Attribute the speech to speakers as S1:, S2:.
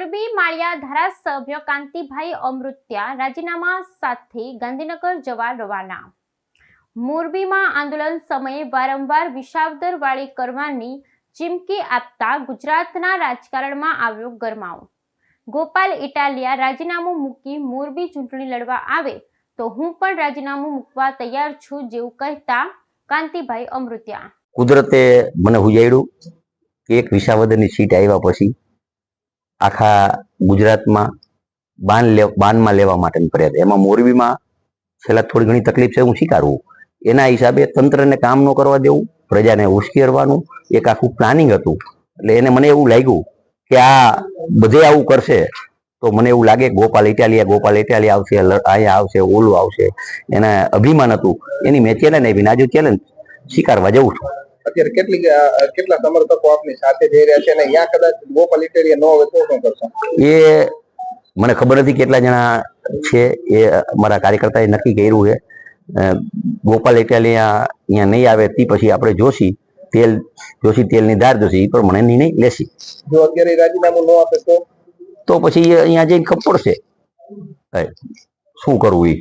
S1: મોરબી માળિયા ધારાસભ્ય કાંતિભાઈ અમૃત્યા રાજીનામા સાથે ગાંધીનગર જવા રવાના. મોરબીમાં આંદોલન સમયે વારંવાર વિસાવદર વાળી કરવાની ચીમકી આપતા ગુજરાતના રાજકારણમાં આવ્યો ગરમાવો. ગોપાલ ઇટાલિયા રાજીનામું મૂકી મોરબી ચૂંટણી લડવા આવે તો હું પણ રાજીનામું મૂકવા તૈયાર છું જેવું કહેતા કાંતિભાઈ અમૃત્યા.
S2: કુદરતે મને હુજાડ્યું કે એક વિસાવદરની સીટ આવ્યા પછી આખા ગુજરાતમાં બાન લે, બાનમાં લેવા માટેની ફરિયાદ. એમાં મોરબીમાં છેલ્લા થોડી ઘણી તકલીફ છે, હું સ્વીકારવું એના હિસાબે તંત્રને કામ ન કરવા દેવું, પ્રજાને ઉશ્કેરવાનું એક આખું પ્લાનિંગ હતું. એટલે એને મને એવું લાગ્યું કે આ બધે આવું કરશે, તો મને એવું લાગે ગોપાલ ઇટાલિયા ગોપાલ ઇટાલિયા આવશે અહીંયા આવશે, ઓલું આવશે. એને અભિમાન હતું. એની મેં ચેલેન્જ ને આજે ચેલેન્જ સ્વીકારવા જઉં છું.
S3: અત્યારે કેટલી કેટલા સમર્થકો આપની સાથે જઈ રહ્યા છે અને અહીંયા કદાચ ગોપાલ ઇટેરિયા ન હોય તો શું કરશો?
S2: એ મને ખબર નથી કેટલા જણા છે એ મારા કાર્યકર્તાએ નક્કી કર્યું છે. ગોપાલ ઇટાલિયા અહીંયા નહીં આવે તે પછી આપણે જોશી તેલ જોશી તેલની ધાર જોશી એ પણ મને નિર્ણય લેશી.
S3: જો અત્યારે રાજીનામું ન આપે તો?
S2: તો પછી અહીંયા જઈને ખબર પડશે. શું કરવું એ